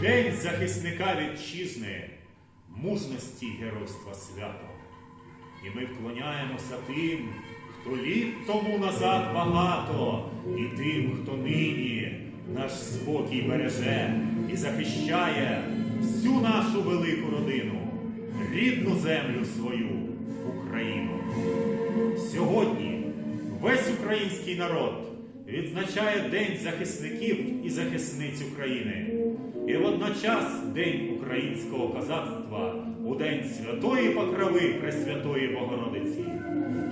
День захисника вітчизни, мужності й геройства свято. І ми вклоняємося тим, хто літ тому назад багато, і тим, хто нині наш спокій береже і захищає всю нашу велику родину, рідну землю свою, Україну. Сьогодні весь український народ відзначає День захисників і захисниць України. І водночас День українського козацтва у День Святої Покрови Пресвятої Богородиці.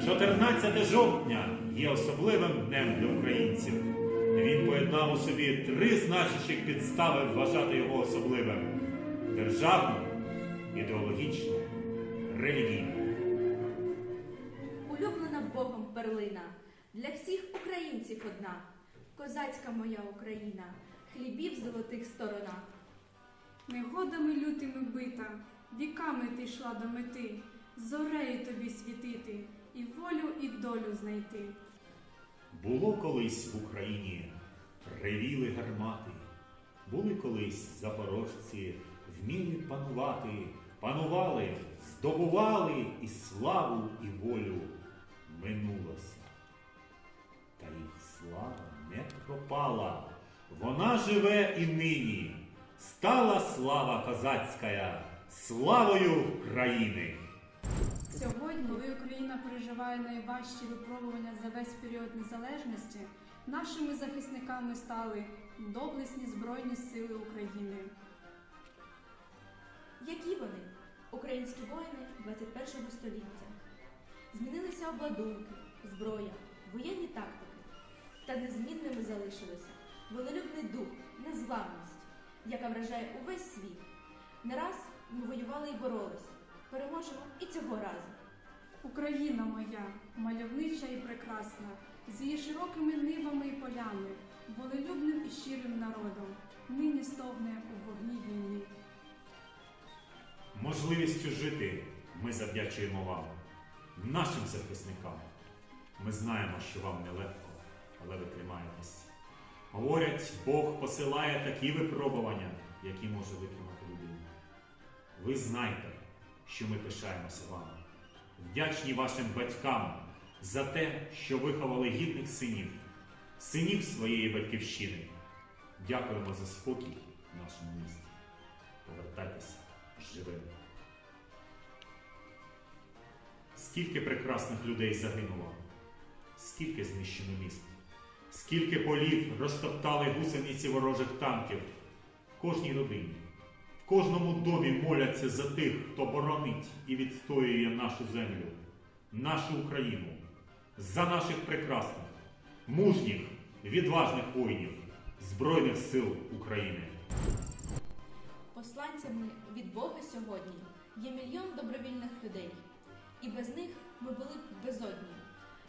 14 жовтня є особливим днем для українців. Він поєднав у собі три значущих підстави вважати його особливим: державну, ідеологічну, релігійну. Улюблена Богом перлина, для всіх українців одна, козацька моя Україна, хлібів золотих сторона. Негодами лютими бита, віками ти йшла до мети, зорею тобі світити, і волю, і долю знайти. Було колись в Україні ревіли гармати, були колись запорожці, вміли панувати, панували, здобували і славу, і волю минулося. Та їх слава не пропала, вона живе і нині. Стала слава козацька, славою країни. Сьогодні, коли Україна переживає найважчі випробування за весь період незалежності, нашими захисниками стали доблесні Збройні Сили України. Які вони, українські воїни 21 століття? Змінилися обладунки, зброя, воєнні тактики. Та незмінними залишилися волелюбний дух, незламність, яка вражає увесь світ. Не раз ми воювали і боролись. Переможемо і цього разу. Україна моя, мальовнича і прекрасна, з її широкими нивами і полями, волелюбним і щирим народом, нині стогне у вогні війни. Можливістю жити ми завдячуємо вам, нашим захисникам. Ми знаємо, що вам нелегко, але ви тримаєтесь. Говорять, Бог посилає такі випробування, які може витримати людина. Ви знайте, що ми пишаємося вами. Вдячні вашим батькам за те, що виховали гідних синів, синів своєї батьківщини. Дякуємо за спокій в нашому місті. Повертайтеся живими. Скільки прекрасних людей загинуло, скільки знищено міст, скільки полів розтоптали гусениці ворожих танків. В кожній родині, в кожному домі моляться за тих, хто боронить і відстоює нашу землю, нашу Україну, за наших прекрасних, мужніх, відважних воїнів Збройних сил України. Посланцями від Бога сьогодні є мільйон добровільних людей. І без них ми були б безодні.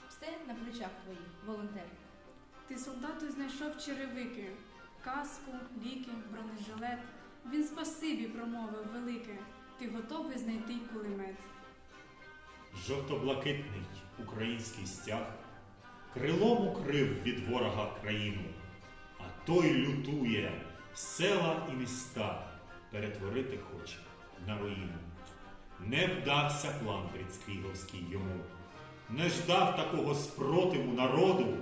Все на плечах твоїх, волонтер. Ти солдату знайшов черевики, каску, ліки, бронежилет. Він спасибі промовив велике. Ти готовий знайти кулемет. Жовто-блакитний український стяг крилом укрив від ворога країну, а той лютує села і міста перетворити хоче на руїну. Не вдався план Брідскріговський йому, не ждав такого спротиву народу.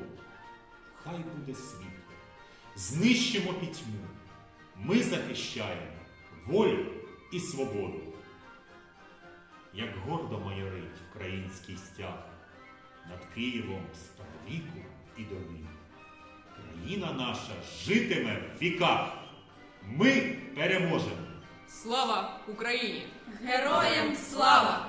Хай буде світло, знищимо пітьму. Ми захищаємо волю і свободу як гордо майорить український стяг над Києвом старовіку і дони. Країна наша житиме в віках. Ми переможемо! Слава Україні! Героям слава!